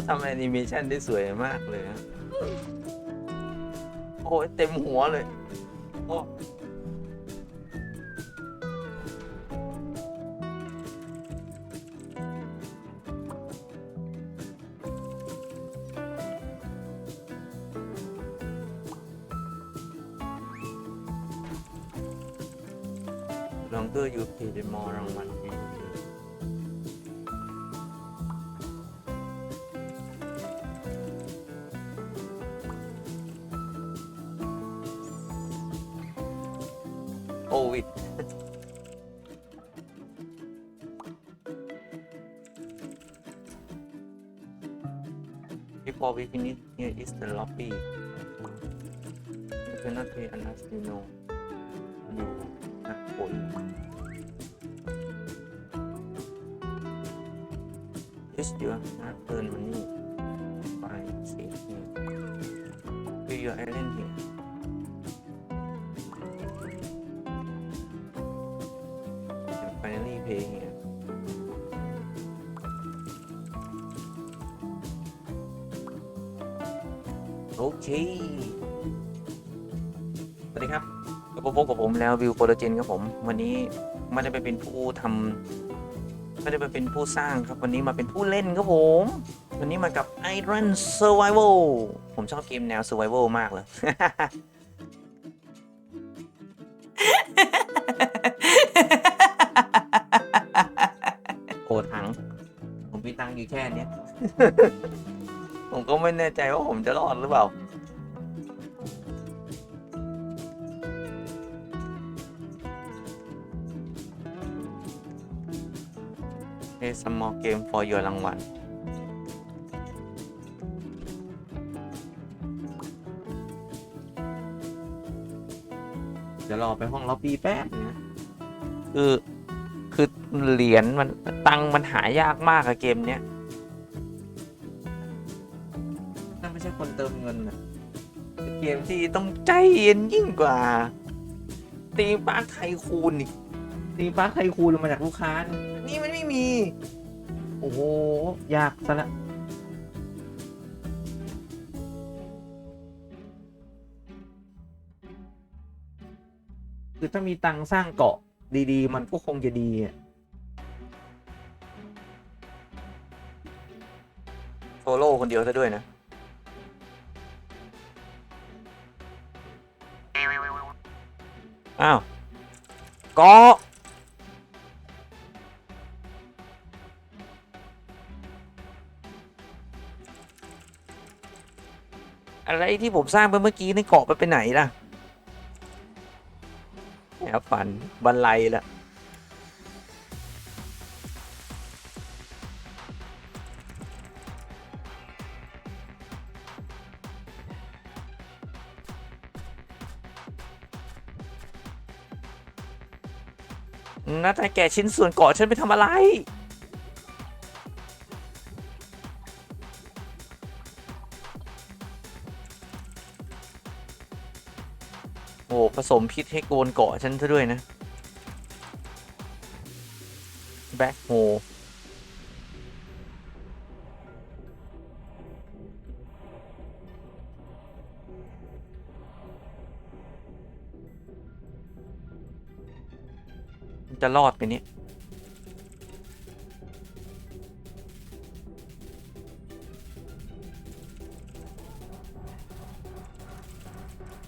าทำแอนิเมชันได้สวยมากเลยนะโอ้ยเต็มหัวเลยโอ้ลองเกอร์ยูพีได้มอรางวัล วิด Before we finish, here is the lobby. You cannot pay unless you know you have p o i t Use your hard-earned money by saving. Pay your island here. Finally pay here. โอเคสวัสดีครับก็พบกับผมแล้ววิวโปรโจนครับผม วันนี้ไม่ได้ไปเป็นผู้ทำไม่ได้ไปเป็นผู้สร้างครับ วันนี้มาเป็นผู้เล่นครับผม วันนี้มากับ Iron Survival ผมชอบเกมแนว Survival มากเลย ผมก็ไม่แน่ใจว่าผมจะรอดหรือเปล่า Play some more game for your รางวัลเดี๋ยวรอไปห้องล็อบบี้แป๊บนะคือ คือเหรียญมันตังค์มันหายากมากอะเกมเนี้ย คนเติมเงินอะเกมที่ต้องใจเย็นยิ่งกว่าตีมปาไทยคูนอีกตีมปาไทยคูนมาจากลูกค้า นี่มันไม่มี โอ้โห ยากซะละคือถ้ามีตังสร้างเกาะดี ๆ มันก็คงจะดีอะโซโล่คนเดียวซะด้วยนะ อ้าวกาะอะไรที่ผมสร้างไปเมื่อกี้นี่เกาะไปไปไหนล่ะแอบฝันบันไลละ น่าจะแกะชิ้นส่วนเกาะฉันไปทำอะไร โอ้ผสมพิษให้โกนเกาะฉันซะด้วยนะ แบ็คโฮ มันจะรอดไปเนี่ย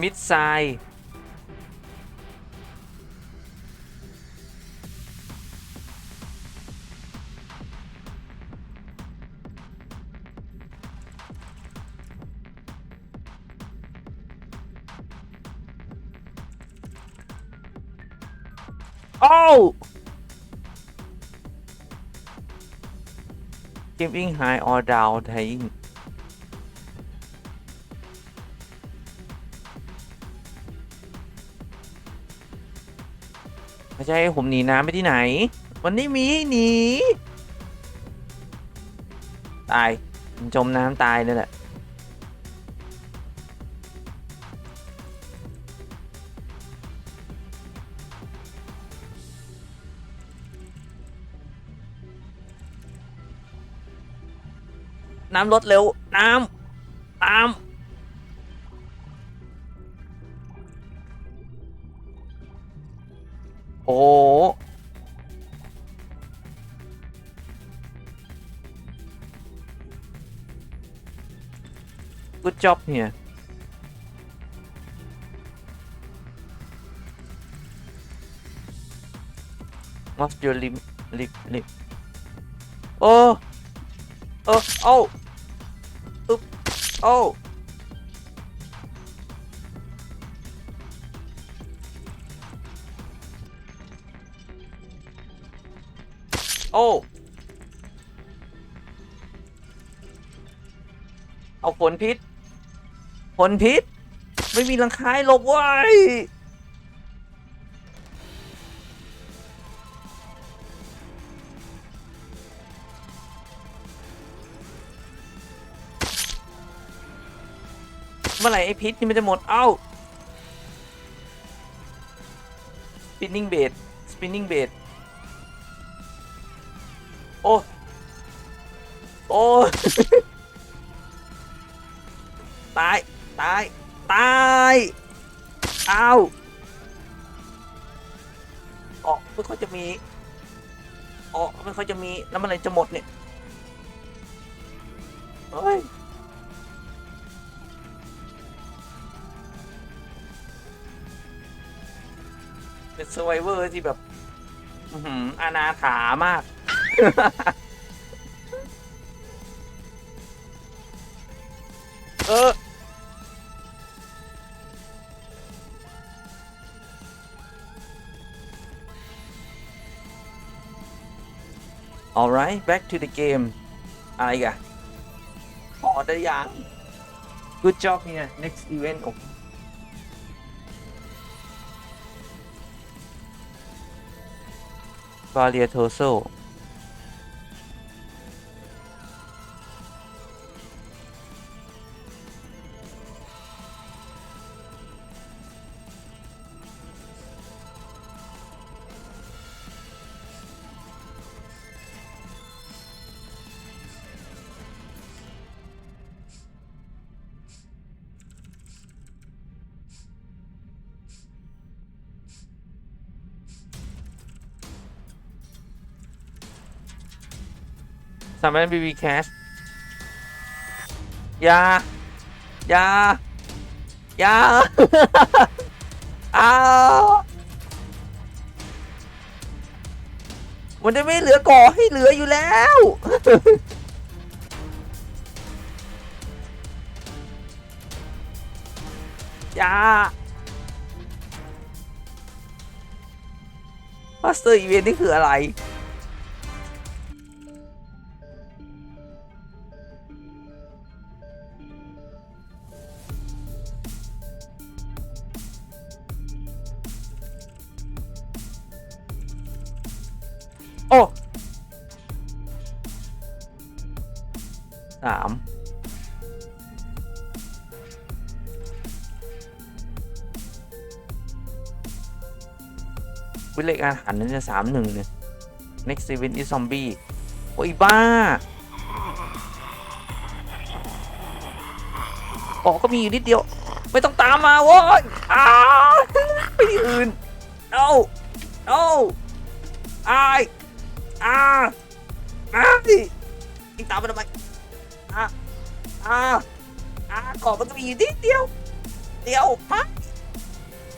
มิดไซด์ โอ้ Giving high or down tying ไม่ใช้ผมหนีน้ำไปที่ไหน มันไม่มีหนี ตาย จมน้ำตายนั่นแหละ น้ำลดเร็ว น้ำ น้ำโอ้โหกูจ็อบเนี่ย What's your lim lim lim โอ้เออโอ้ อึ๊บโอ้โอ้เอาฝนพิษฝนพิษ ไม่มีรังคายหลบไว้ มื่อไหร่ไอพิษนี่มันจะหมด เอ้า spinning bait spinning bait โอ้ โอ้ ตาย ตาย ตายเอ้าออกไม่ค่อยจะมีออกไม่ค่อยจะมี แล้วเมื่อไหร่จะหมดเนี่ยเฮ้ย เป็นเซอร์ไวเวอร์ที่แบบอื้อหืออาณาถามาก เออ alright back to the game อะไรกันพอได้ยัง good job เนี่ย next event โอ้ 发猎头兽。A t o s o สามารถบีบีแคสยายายาอ้าวมันจะไม่เหลือก่อให้เหลืออยู่แล้วยามาสเตอร์อีเวนต์นี่คืออะไร วิเลขอาหารนั่นจะสามหนึ่งเนี่ย next event is zombie โอ้ยบ้าออกก็มีอยู่นิดเดียว ไม่ต้องตามมาโว้ยอ้าไปที่อื่น no no อายอาอายอีกตามมาทำไมอาอาอากอบมันก็มีอยู่นิดเดียว เดียวพัก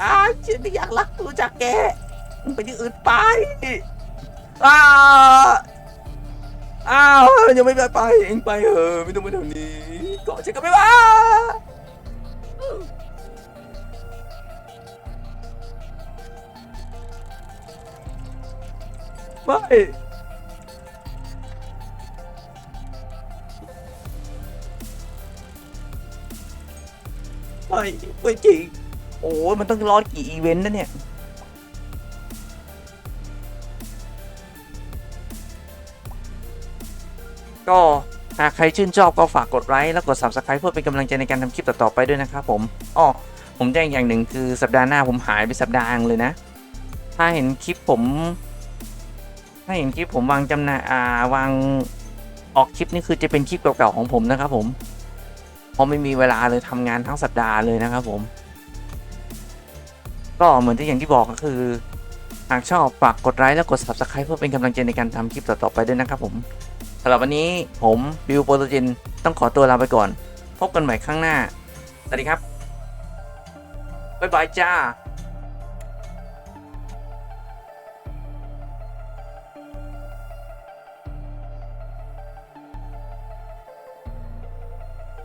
อาฉันไม่อยากรักรู้จักแก ไปที่อื่นไป อ้าวอ้าวยังไม่ได้ไปเองไปเออะไม่ต้องมาแถวนี้เก่อนฉันก็ไม่ว่าไม่ไม่ไม่จริง โอ้ยมันต้องรอกี่อีเวนต์นะเนี่ย็หากใครชื่นชอบก็ฝากกดไลค์และกด Subscribe เพื่อเป็นกำลังใจในการทำคลิปต่อๆไปด้วยนะครับผมอ๋อผมแจ้งอย่างหนึ่งคือสัปดาห์หน้าผมหายไปสัปดาห์เลยนะ ถ้าเห็นคลิปผม ถ้าเห็นคลิปผมวางจำหน่ายอาวางออกคลิปนี่คือจะเป็นคลิปเก่าๆของผมนะครับผมเพราะไม่มีเวลาเลยทำงานทั้งสัปดาห์เลยนะครับผม ก็เหมือนที่อย่างที่บอกก็คือหากชอบฝากกดไลค์และกด Subscribe เพื่อเป็นกำลังใจในการทำคลิปต่อๆไปด้วยนะครับผม สำหรับวันนี้ผมบิวโปรโตจินต้องขอตัวลาไปก่อน พบกันใหม่ครั้งหน้า สวัสดีครับ บ๊ายบายจ้า